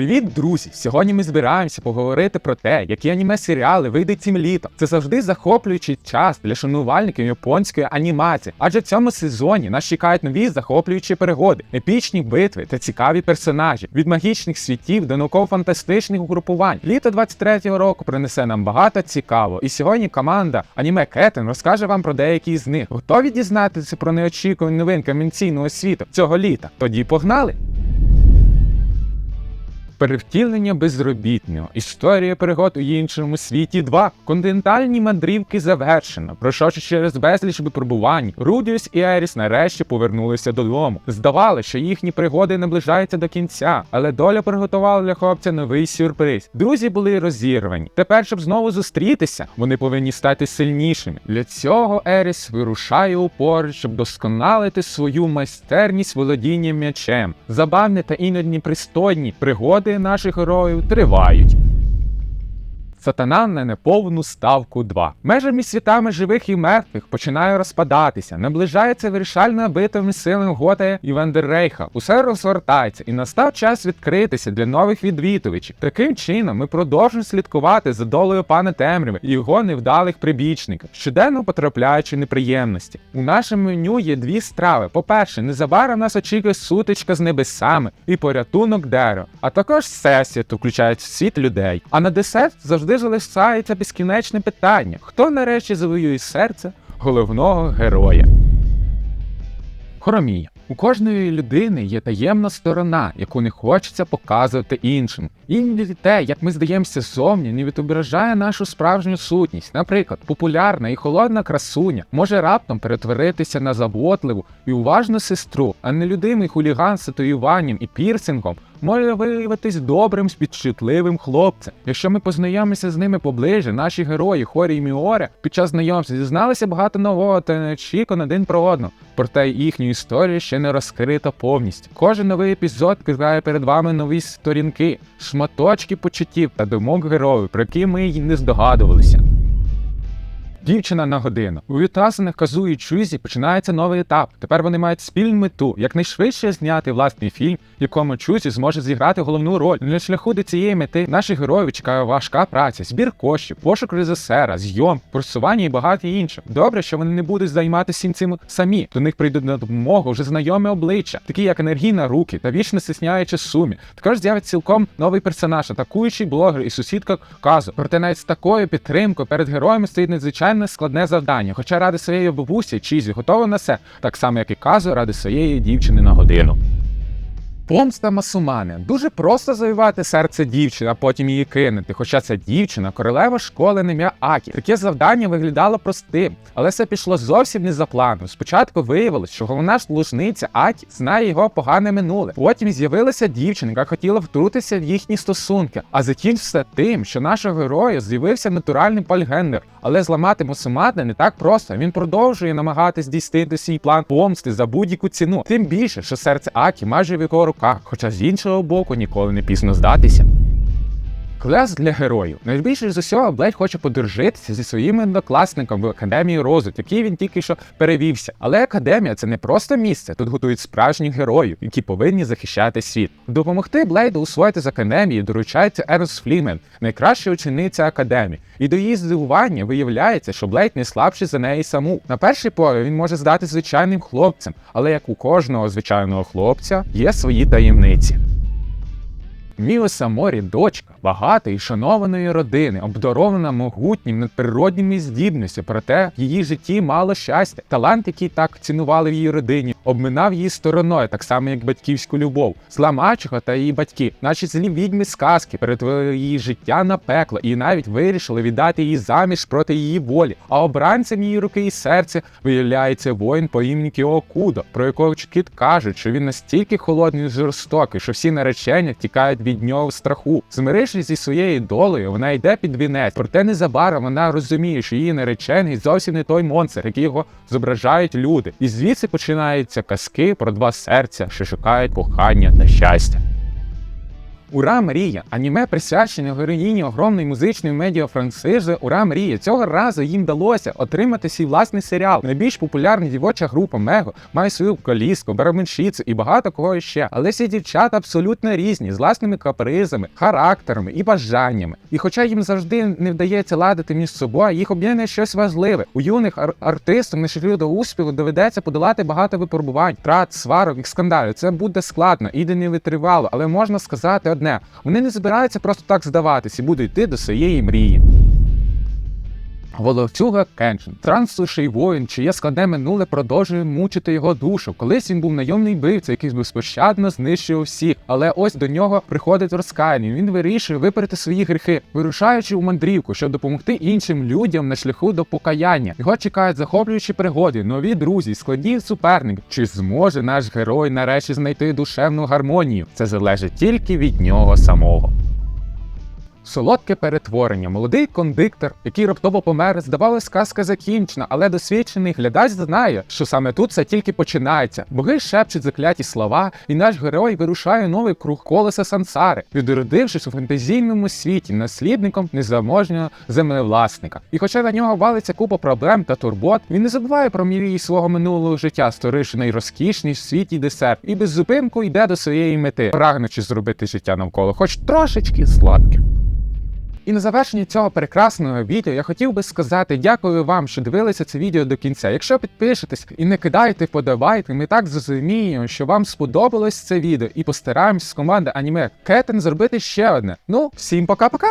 Привіт, друзі! Сьогодні ми збираємося поговорити про те, які аніме серіали вийдуть цим літом. Це завжди захоплюючий час для шанувальників японської анімації, адже в цьому сезоні нас чекають нові захоплюючі пригоди, епічні битви та цікаві персонажі від магічних світів до науково-фантастичних угрупувань. Літо 23-го року принесе нам багато цікавого. І сьогодні команда Аніме Кетен розкаже вам про деякі з них. Готові дізнатися про неочікувані новинки анімаційного світу цього літа? Тоді погнали! Перевтілення безробітного, історія пригод у іншому світі 2. Континентальні мандрівки завершено. Пройшовши через безліч випробувань, Рудіус і Еріс нарешті повернулися додому. Здавалося, що їхні пригоди наближаються до кінця, але доля приготувала для хлопця новий сюрприз. Друзі були розірвані. Тепер, щоб знову зустрітися, вони повинні стати сильнішими. Для цього Еріс вирушає у щоб досконалити свою майстерність володіння м'ячем. Забавні та іноді пристойні пригоди наших героїв тривають. Сатана на неповну ставку 2. Межа між світами живих і мертвих починає розпадатися. Наближається вирішальна битва між силами Готая і Вандеррейха. Усе розгортається, і настав час відкритися для нових відвідувачів. Таким чином, ми продовжуємо слідкувати за долею пана Темряви і його невдалих прибічників, щоденно потрапляючи в неприємності. У нашому меню є дві страви. По-перше, незабаром нас очікує сутичка з небесами і порятунок дерева, а також сесія, то включають світ людей. А на десерт завжди залишається безкінечне питання: хто нарешті завоює серце головного героя? Хоромія. У кожної людини є таємна сторона, яку не хочеться показувати іншим. Іноді те, як ми здаємося зовні, не відображає нашу справжню сутність. Наприклад, популярна і холодна красуня може раптом перетворитися на заботливу і уважну сестру, а нелюдимий хуліган з татуюванням і пірсингом може виявитись добрим, спідчутливим хлопцем. Якщо ми познайомимося з ними поближе, наші герої Хорі і Міоре під час знайомства дізналися багато нового та неочікувано один про одного. Проте їхню історію ще не розкрита повністю. Кожен новий епізод відкриває перед вами нові сторінки, шматочки почуттів та думок героїв, про які ми й не здогадувалися. Дівчина на годину. У відносинах Казу і Чузі починається новий етап. Тепер вони мають спільну мету якнайшвидше зняти власний фільм, в якому Чузі зможе зіграти головну роль. На шляху до цієї мети наших героїв чекає важка праця, збір коштів, пошук режисера, зйом, просування і багато інших. Добре, що вони не будуть займатися цим самі. До них прийдуть на допомогу вже знайомі обличчя, такі як енергійна руки та вічно стісняюча сумі. Також з'явиться цілком новий персонаж, атакуючий блогер і сусідка Казу. Проте навіть з такою підтримкою перед героями стоїть надзвичайно складне завдання. Хоча ради своєї бабусі Чізі готова на все, так само як і Казу ради своєї дівчини на годину. Помста Масумане. Дуже просто завоювати серце дівчини, а потім її кинути. Хоча ця дівчина королева школи на ім'я Акі. Таке завдання виглядало простим, але все пішло зовсім не за планом. Спочатку виявилось, що головна служниця Акі знає його погане минуле. Потім з'явилася дівчина, яка хотіла втрутитися в їхні стосунки. А затім все тим, що нашого героя з'явився натуральний пальгендер. Але зламати Масумане не так просто. Він продовжує намагатись здійснити свій план помсти за будь-яку ціну. Тим більше, що серце Акі майже в його руках, хоча з іншого боку ніколи не пізно здатися. Клас для героїв. Найбільше з усього Блейд хоче подружитися зі своїм однокласником в академії Розу, який він тільки що перевівся. Але академія це не просто місце. Тут готують справжніх героїв, які повинні захищати світ. Допомогти Блейду усвоїти з академії доручається Ернс Флімен, найкраща учениця академії. І до її здивування виявляється, що Блейд не слабший за неї саму. На перший погляд він може здати звичайним хлопцем, але як у кожного звичайного хлопця є свої таємниці. Міоса Морі дочка багатої шанованої родини, обдарована могутнім надприродніми здібностями, проте в її житті мало щастя. Талант, який так цінували в її родині, обминав її стороною, так само як батьківську любов. Зла мачуха та її батьки, наші злі відьми сказки, перетворили її життя на пекло і навіть вирішили віддати її заміж проти її волі. А обранцем її руки і серця виявляється воїн по імені Кіокудо, про якого кіт кажуть, що він настільки холодний і жорстокий, що всі наречення тікають від нього в страху. Змирившись зі своєю долею, вона йде під вінець. Проте незабаром вона розуміє, що її наречений зовсім не той монстр, який його зображають люди. І звідси починаються казки про два серця, що шукають кохання та щастя. Ура Мрія! Аніме присвячене героїні огромної музичної медіафраншизи Ура Мрія. Цього разу їм вдалося отримати свій власний серіал. Найбільш популярна дівоча група Мего має свою коліску, барабанщицю і багато кого ще. Але всі дівчата абсолютно різні, з власними капризами, характерами і бажаннями. І хоча їм завжди не вдається ладити між собою, їх об'єднує щось важливе. У юних ар- артистів на шляху до успіху доведеться подолати багато випробувань, трат, сварок і скандалів. Це буде складно і не витривало, але можна сказати одне: вони не збираються просто так здаватись і будуть йти до своєї мрії. Воловцюга Кеншин, трансуший воїн, чиє складне минуле продовжує мучити його душу. Колись він був найомний бивця, який безпощадно знищував всіх. Але ось до нього приходить розкаяння. Він вирішує виперти свої гріхи, вирушаючи у мандрівку, щоб допомогти іншим людям на шляху до покаяння. Його чекають захоплюючі пригоди, нові друзі, складні суперники. Чи зможе наш герой нарешті знайти душевну гармонію? Це залежить тільки від нього самого. Солодке перетворення. Молодий кондиктор, який раптово помер, здавалось, сказка закінчена, але досвідчений глядач знає, що саме тут все тільки починається. Боги шепчуть закляті слова, і наш герой вирушає новий круг колеса сансари, відродившись у фантазійному світі наслідником незаможнього землевласника. І хоча на нього валиться купа проблем та турбот, він не забуває про мрії свого минулого життя, створивши найрозкішний в світі десерт, і без зупинку йде до своєї мети, прагнучи зробити життя навколо, хоч трошечки сладким. І на завершення цього прекрасного відео я хотів би сказати дякую вам, що дивилися це відео до кінця. Якщо підпишетесь і не кидаєте, подавайте, ми так зрозуміємо, що вам сподобалось це відео, і постараємось з команди аніме Кетен зробити ще одне. Ну, всім пока-пока!